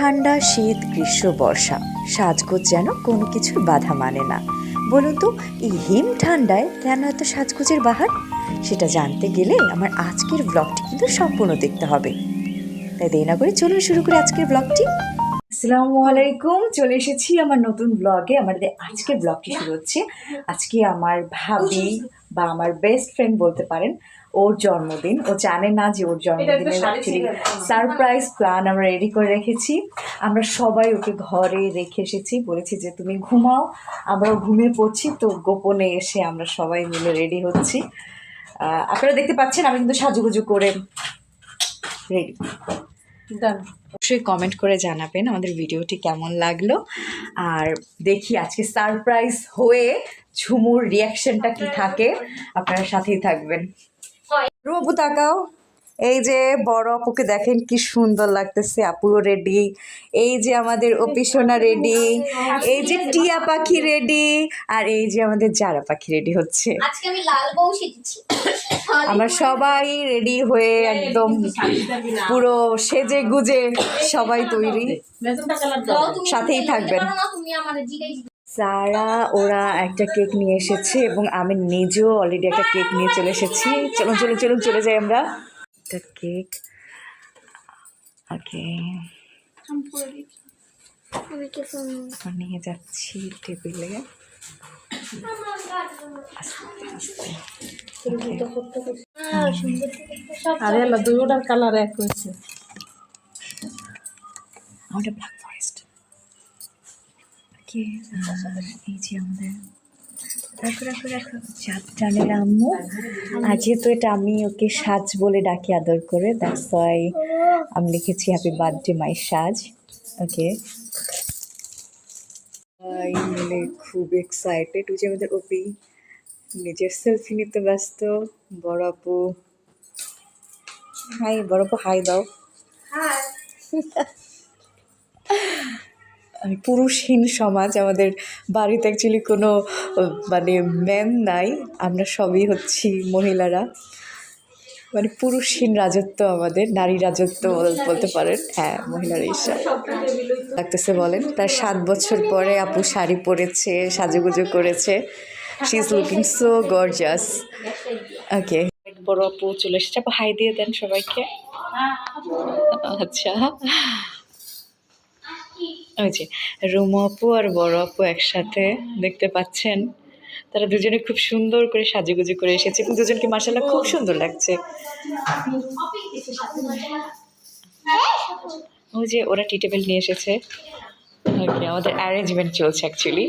ঠান্ডা শীত, গ্রীষ্ম, বর্ষা। সাজগোজ যেন কোনো কিছুর বাধা মানে না। বলুন তো, এই হিম ঠান্ডায় কেন এত সাজগোজের বাহার? সেটা জানতে গেলে আমার আজকের ব্লগটি কিন্তু সম্পূর্ণ দেখতে হবে। তাই দেরি না করে চলুন শুরু করি আজকের ব্লগটি আসসালামু আলাইকুম, চলে এসেছি আমার নতুন ব্লগে আমাদের আজকের ব্লগটি শুরু হচ্ছে। আজকে আমার ভাবি বা আমার বেস্ট ফ্রেন্ড বলতে পারেন ওর জন্মদিন। ও জানে না যে ওর জন্মদিনের অ্যাকচুয়ালি সারপ্রাইজ প্ল্যান আমরা রেডি করে রেখেছি। আমরা সবাই ওকে ঘরে রেখে এসেছি। বলেছি যে তুমি ঘুমাও আমরাও ঘুমিয়ে পড়ছি। তো গোপনে এসে আমরা সবাই মিলে রেডি হচ্ছি। আপনারা দেখতে পাচ্ছেন আমি কিন্তু সাজুগুজু করে রেডি অবশ্যই কমেন্ট করে জানাবেন আমাদের ভিডিওটি কেমন লাগল। আর দেখি আজকে সারপ্রাইজ হয়ে ঝুমুর রিয়াকশনটা কি থাকে। আপনারা সাথেই থাকবেন। রূপু তাকাও। এই যে বড় আপুকে দেখেন কি সুন্দর লাগতেছে আপুও রেডি এই যে আমাদের অপিসোনা রেডি এই যে টিয়া পাখি রেডি আর এই যে আমাদের জারা পাখি রেডি হচ্ছে। আমরা সবাই রেডি হয়ে একদম পুরো সেজে গুজে সবাই তৈরি। সাথেই থাকবেন। সারা ওরা একটা কেক নিয়ে এসেছে এবং আমি নিজেও অলরেডি একটা কেক নিয়ে চলে এসেছি। চলুন চলুন চলুন চলে যাই আমরা। একটা কেক। ওকে নিয়ে যাচ্ছি টেবিলে। আরে দুটোটার কালার এক হয়েছে। আমাদের ওকে এই যে আমাদের রাখো রাখো রাখো চাঁদ টানের আম্মু আর যেহেতু এটা আমি ওকে সাজ বলে ডাকি আদর করে দ্যাটস ওয়াই আমি লিখেছি হ্যাপি বার্থডে মাই সাজ। ওকে সবাই মিলে খুব এক্সাইটেড ওই যে আমাদের ওপি নিজের সেলফি নিতে ব্যস্ত। বড় আপু হাই বড় আপু হাই দাও। মানে পুরুষহীন সমাজ আমাদের বাড়িতে অ্যাকচুয়ালি কোনো মানে ম্যান নাই আমরা সবই হচ্ছি মহিলারা। মানে পুরুষহীন রাজত্ব আমাদের নারী রাজত্ব বল- বলতে পারেন। হ্যাঁ মহিলার ঈর্ষা লাগতেছে বলেন তার সাত বছর পরে আপু শাড়ি পরেছে সাজুগুজু করেছে। She is looking so gorgeous ওকে বড় আপু চলে এসেছে। আপু হাই দিয়ে দেন সবাইকে। আচ্ছা। ওই যে রুমু আপু আর বড় আপু একসাথে দেখতে পাচ্ছেন। তারা দুজনে খুব সুন্দর করে সাজুগুজু করে এসেছে এবং দুজনকে মার্শাল্লাহ খুব সুন্দর লাগছে। ওই যে ওরা টি টেবিল নিয়ে এসেছে। আমাদের অ্যারেঞ্জমেন্ট চলছে অ্যাকচুয়ালি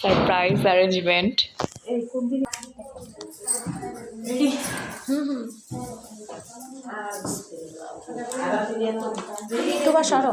সারপ্রাইজ অ্যারেঞ্জমেন্ট তোমার সরো।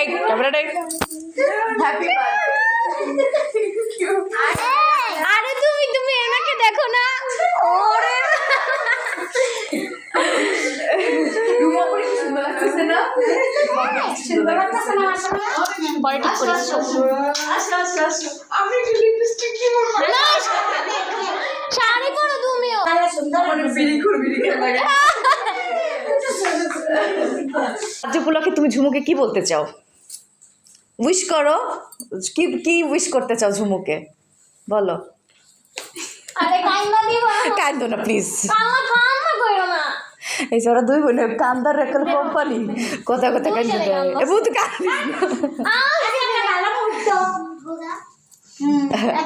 এই ক্যামেরাটা হ্যাপি আরে তুমি তুমি এনাকে দেখো না ওরে পরে ঠিক করিস শাড়ি পরো তুমিও আজ উপলক্ষে তুমি ঝুমুকে কি বলতে চাও? উইশ করো। কি কি উইশ করতে চাও ঝুমুকে? বলো। কান্দো না প্লিজ কান্না কান্না করো না এই যে দুই বোনে কান্দার একটা কোম্পানি কথা কথা কান্দে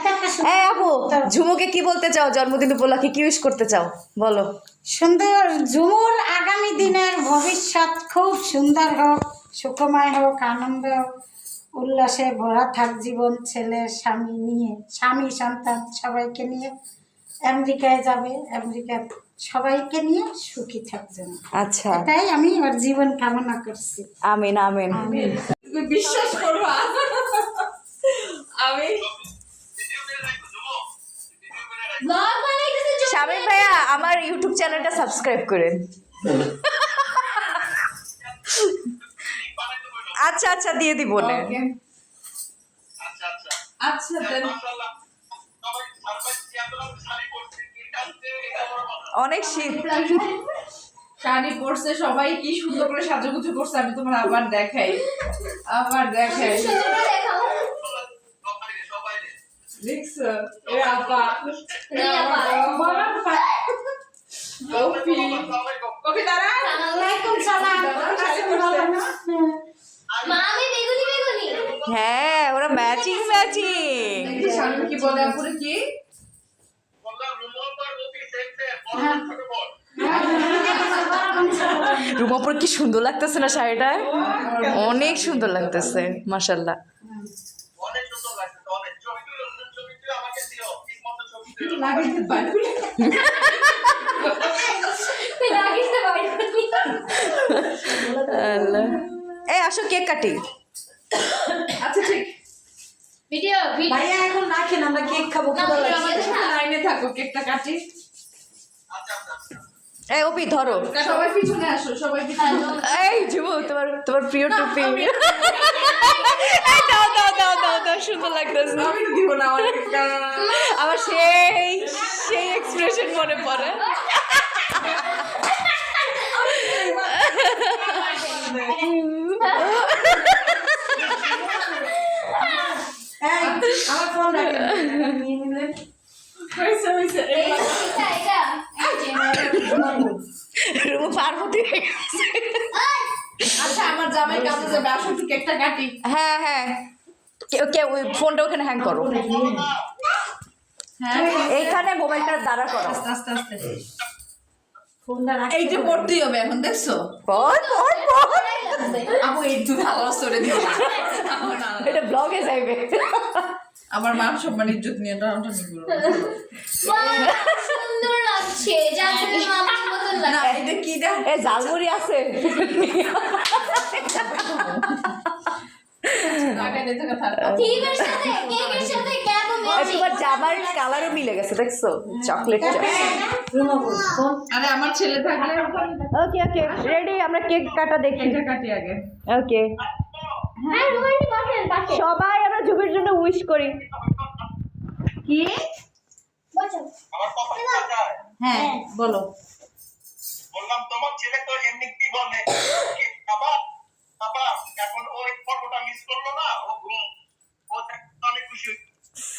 কান্দিস না। এই আপু ঝুমুকে কি বলতে চাও? জন্মদিন উপলক্ষে কি উইশ করতে চাও? বলো। সুন্দর ঝুমুর আগামী দিনের ভবিষ্যৎ খুব সুন্দর হোক সুখময় হোক আনন্দ উল্লাসে ভরা থাক জীবন ছেলে স্বামী নিয়ে স্বামী সন্তান সবাইকে নিয়ে। আমেরিকায় যাবে আমেরিকা সবাইকে নিয়ে সুখী থাকবে আচ্ছা। তাই আমি ওর জীবন কামনা করছি। আমিন আমিন। বিশ্বাস করব আমি শামিম ভাইয়া আমার ইউটিউব চ্যানেলটা সাবস্ক্রাইব করেন। আচ্ছা আচ্ছা দিয়ে দিব না আচ্ছা আচ্ছা। আচ্ছা অনেক শীত। শাড়ি পরছে সবাই কি সুন্দর করে সাজুগুজু করছে আমি তোমার আবার দেখাই। আবার দেখাই। দেখছ? এ আপা দাঁড়া সালাম। মামি বেগুনি বেগুনি হ্যাঁ ওরা ম্যাচিং ম্যাচিং কি বলে আপুরে কি বললাম রুমল পর রবি সেম সেম বড় ছোট বড় রুমাপুর কি সুন্দর লাগতেছে না শাড়িটা? অনেক সুন্দর লাগতেছে মাসাল্লাহ এই আসো কেক কাটি। আচ্ছা ঠিক। ভিডিও ভাইয়া এখন রাখেন আমরা কেক খাব না, লাইনে থাকো কেকটা কাটি। এই অপি ধরো। সবাই পিছনে আসো সবাই পিছনে এই যুব তোমার তোমার প্রিয় টুপি। এই দাও দাও দাও দাও দাও সুন্দর লাগতেছে। আমি তো দিব না আমার সেই সেই এক্সপ্রেশন মনে পড়ে। আমার ফোন রাখেন। নিয়ে নিলেন হয়েছে হয়েছে। যে পার্বতী হয়ে গেছে। আচ্ছা আমার জামাই কাছে যাবে আসো একটু কেকটা কাটি। হ্যাঁ হ্যাঁ। কে- ওই ফোনটা ওখানে হ্যাং করো। হ্যাঁ। এইখানে মোবাইলটা দাঁড়া করো আস্তে আস্তে আস্তে। ফোনটা রাখেন এইটা পড়তেই হবে এখন দেখছ? পর পর পর আপু এই তুমি আওয়াজ করে দিও। এটা ব্লগে যাইবে। আমার মান সম্মান ইজ্জত নিয়ে টানাটানি করো। এ ঝালমুড়ি আছে। জামার কালারও মিলে গেছে দেখছ? বল, ফোন আরে আমার ছেলে থাকলে ওকে ওকে রেডি আমরা কেক কাটা দেখি। কাটি আগে। ওকে হ্যাঁ সবাই আমরা জুবির জন্য উইশ করি। কি? যায় হ্যাঁ। বলো। বললাম তোমার ছেলে তো এমনিতেই বলে? কে? বাবা বাবা এখন ওই ফটোটা মিস করল না ও ঘুম ও অনেক খুশি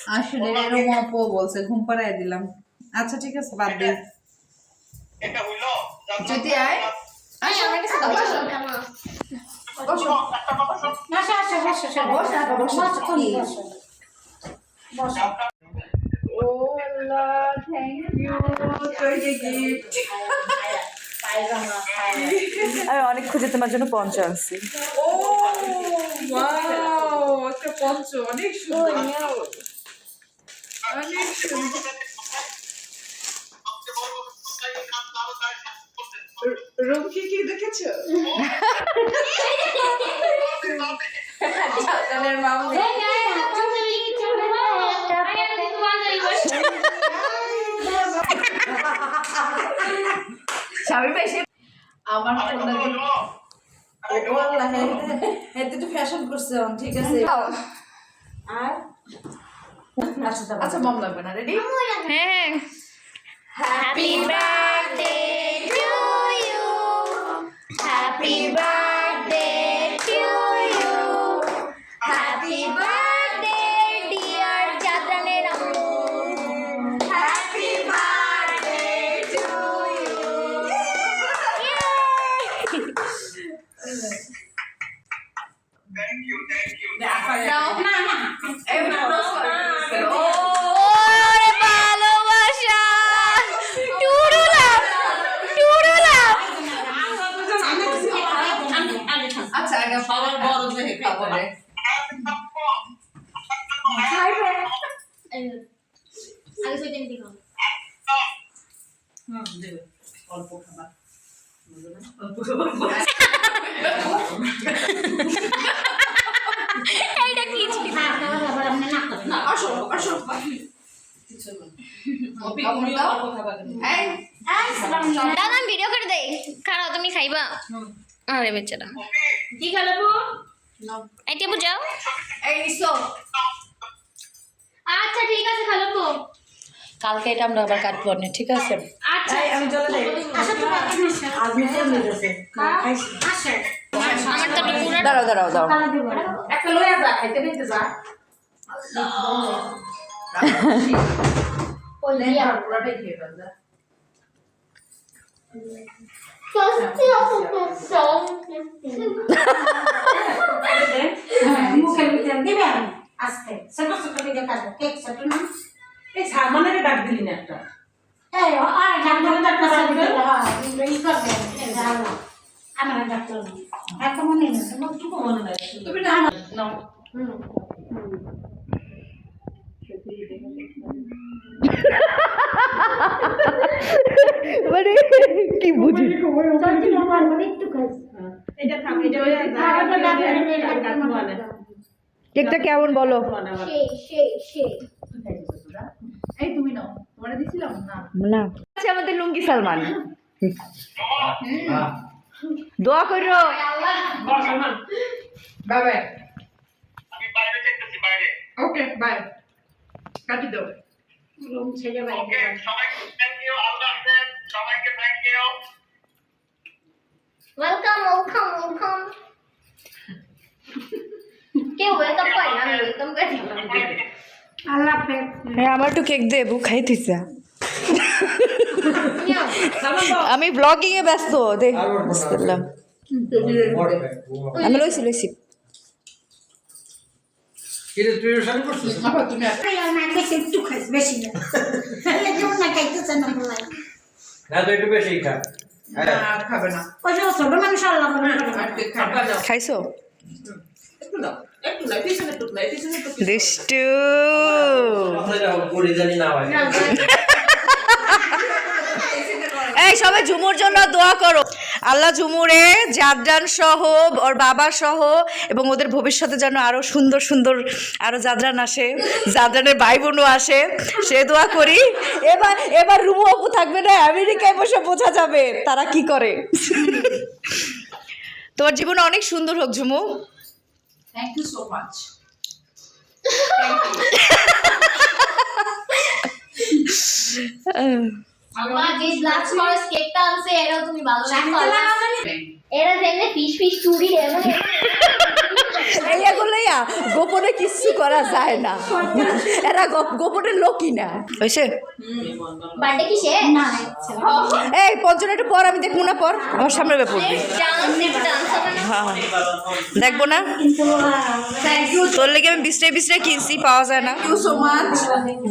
আসলে এরকম আপু বলছে ঘুম পাড়ায় দিলাম। আচ্ছা ঠিক আছে বাদ দে। এটা হইল যদি আয়। আয় আমার কাছে দাও, বসো। বসো বসো। আসো বসো বসো, বসো। বসো, বসো। বসো। ও আল্লাহ। থ্যাংক ইউ তো এই যে আমি অনেক খুঁজে তোমার জন্য পঞ্চ আনছি। ও ওয়াও একটা পঞ্চ অনেক সুন্দর। অনেক সুন্দর। স্বামী ভাই সে আমার একটু ফ্যাশন করছে অন, ঠিক আছে। আর? আচ্ছা দাও। আচ্ছা মম লাগবে না রেডি হ্যাঁ। Happy birthday to you happy birthday to you happy birthday dear চাঁদরানের আম্মু happy birthday to thank you thank you ওরে ভালোবাসা টুরুলা টুরুলা আচ্ছা আগে সবার বড় দেখে খাব রে আগে সেটা দিতে হবে দেবে অল্প খাবার এইটা কি ছিল? আবার আপনি না না আসো আসো কাপড় দাও। এই। দাদা ভিডিও করে দেই খারাপ তুমি খাইবা? আরে বেচারা। কি খেলাবো এই টেবু যাও। এই নিছো। আচ্ছা ঠিক আছে খালাবো কালকে এটা আমরা আবার কাটবো না ঠিক আছে? আচ্ছা দাঁড়াও দাও মুখের ভিতরে আস্তে। ছোট ছোট দিকে কাটবো কেক ছোট না? এই সালমানের ডাক দিলি না একটা। এই আর হ্যাঁ ডাক্তার এত মনে নেই টুকু মনে নাই। তুমি না নাও। মানে কি বুঝি? কেকটা কেমন বলো? সেই সেই সেই। এই তুমি নাও তোমারে দিছিলাম? না। না। আচ্ছা আমাদের লুঙ্গি সালমান। দোয়া করো। বাই বাই আমি বাইরে যেতেছি বাইরে। Okay bye. কাটি দাও। রুম ছেড়ে ওকে সবাইকে থ্যাংক ইউ আল্লাহ সবাইকে thank you welcome welcome welcome K welcome করে না আমি ওয়েলকাম করি আল্লাহ হাফেজ হ্যাঁ আমার একটু কেক দে বুক খাইতেছে আমি ব্লগিং এ ব্যস্ত দে। বিসমিল্লাহ। আমি লইছি লইছি। খাই খাইছো? দুষ্টু এই, সবাই ঝুমুর জন্য দোয়া করো। আল্লাহ ঝুমুরে জাদরান সহ, ওর বাবা সহ, এবং ওদের ভবিষ্যতে যেন আরও সুন্দর সুন্দর আরও জাদরান আসে, জাদরানের ভাই বোনও আসে। সে দোয়া করি। এবার এবার রুমু অপু থাকবে না, আমেরিকায় বসে বোঝা যাবে তারা কি করে। তোমার জীবন অনেক সুন্দর হোক Jhumu. Thank you so much আমার যে লাস্ট মাস কেকটা আনছে এরাও তুমি ভালো এরা দেখলে পিস পিস চুরি এমন। এইগুলোই গোপনে কিচ্ছু করা যায় না। এরা গোপনে লোকই না। হয়েছে না এই পঞ্চন একটু পর আমি দেখব না পর। আমার সামনে পড়বি। না? হ্যাঁ দেখব না? তোর লেগে আমি বিশটাই বিশটাই কিনছি পাওয়া যায় না। You so much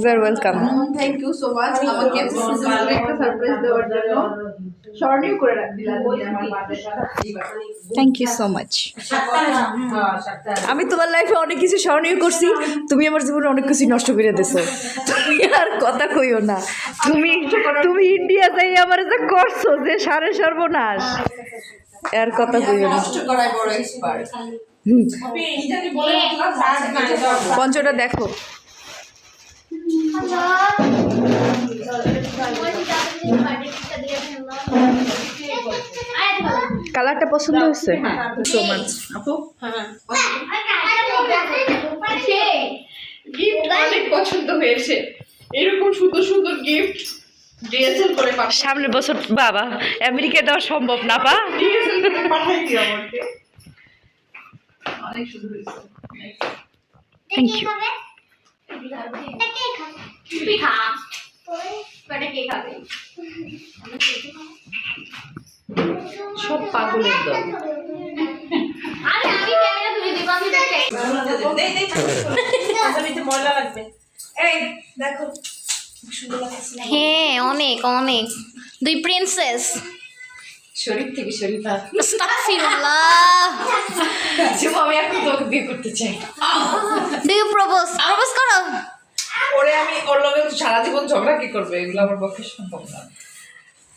very welcome thank you so much আমাকে সিজনে একটা সারপ্রাইজ দেওয়ার জন্য। স্মরণীয় করে রাখ দিলা তুমি আমার বার্থডেটা থ্যাংক ইউ সো মাচ আমি তোমার লাইফে অনেক কিছু স্মরণীয় করছি। তুমি আমার জীবনে অনেক কিছু নষ্ট করে দিছো। তুমি আর কথা কইও না। তুমি তুমি ইন্ডিয়া যাই আমার যে করছ যে সারে সর্বনাশ। আর কথা কইও না। নষ্ট করাই বড় এক্সপার্ট কি জানি বলে দিলাম পঞ্চটা দেখো। কালারটা পছন্দ হয়েছে? সো মাচ আপু গিফট অনেক পছন্দ হয়েছে এরকম সুন্দর সুন্দর গিফট ডিএসএল করে পাঠাই সামনের বছর বাবা আমেরিকা দেওয়া সম্ভব না পা ডিএসএল করে পাঠাই দিও আমাকে অনেক সুন্দর হয়েছে থ্যাংক ইউ সব পাগলের দল আমি ক্যামেরা তুলে দিব আমি দেখাই দেই দেই আসামিতে ময়লা লাগবে এই দেখো হ্যাঁ অনেক অনেক। দুই প্রিন্সেস শরীর থেকে শরীফা। আস্তাগফিরুল্লাহ। যেমন আমি এখন তোকে বিয়ে করতে চাই। ডু ইউ প্রপোজ প্রপোজ করো। ওরে আমি ওর লগে সারা জীবন ঝগড়া কি করবে? এগুলো আমার পক্ষে সম্ভব না।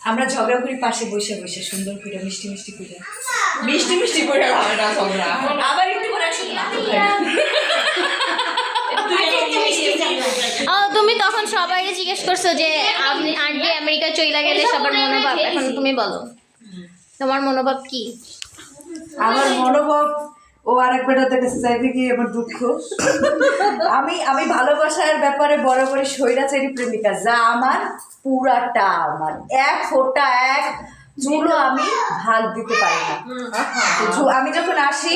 আমরা ঝগড়া করি পাশে বসে বসে সুন্দর করে মিষ্টি মিষ্টি করে। মিষ্টি মিষ্টি করে ঝগড়া। আবার একটু করে একসাথে নাটক খাই। ও তুমি তখন সবাই জিজ্ঞেস করছ যে আপনি আন্টি আমেরিকা চইলা গেলে সবার মনোভাব এখন তুমি বলো তোমার মনোভাব কি? আমার মনোভাব ও আরেক বেটাতে কাছে চাইবে কি আমার দুঃখ? আমি আমি ভালোবাসার ব্যাপারে বড় করে স্বৈরাচারী প্রেমিকা যা আমার পুরাটা আমার। এক ফোটা এক চুলো আমি ভাগ দিতে পারি না। আমি যখন আসি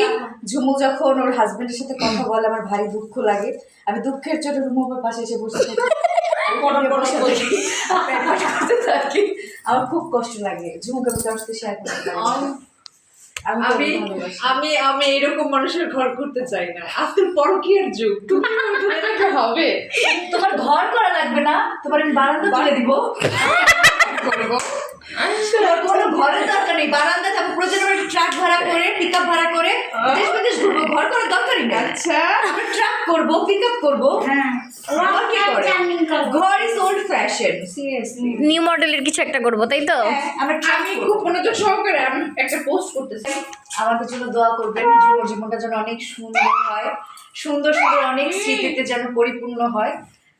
ঝুমু যখন ওর হাজবেন্ডের সাথে কথা বলে আমার ভারী দুঃখ লাগে। আমি দুঃখের জন্য আমার পাশে এসে বসে থাকি। আমার খুব কষ্ট লাগে। ঝুমুকে আমি কারোর সাথে শেয়ার করতে। আমি আমি আমি এরকম মানুষের ঘর করতে চাই না। আজকের পরকীয়ার যুগ। তুমি হবে তোমার ঘর করা লাগবে না। তোমার আমি বারান্দা তুলে দিব। করব। ঘরের দরকার নেই বারান্দা থাকব প্রয়োজন আমরা ট্রাক ভাড়া করে পিক আপ ভাড়া করে দেশ বিদেশ ঘুরবো ঘর করার দরকারই নেই। আচ্ছা। আমরা ট্রাক করব পিক আপ করব। হ্যাঁ। ঘর is old fashion seriously new মডেলের কিছু একটা করব তাই তো? আমরা আমি খুব মনোযোগ সহকারে আমি একটা পোস্ট করতেছি। আমাদের জন্য দোয়া করবেন জীবন জীবনটা যেন অনেক সুন্দর হয়। সুন্দর সুন্দর অনেক স্মৃতিতে যেন পরিপূর্ণ হয়।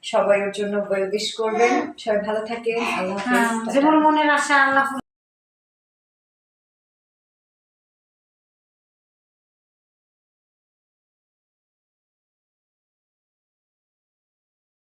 সবাই ওর জন্য ওয়েল উইশ করবেন। সবাই ভালো থাকেন। আল্লাহ হ্যাঁ যেমন মনের আশা আল্লাহ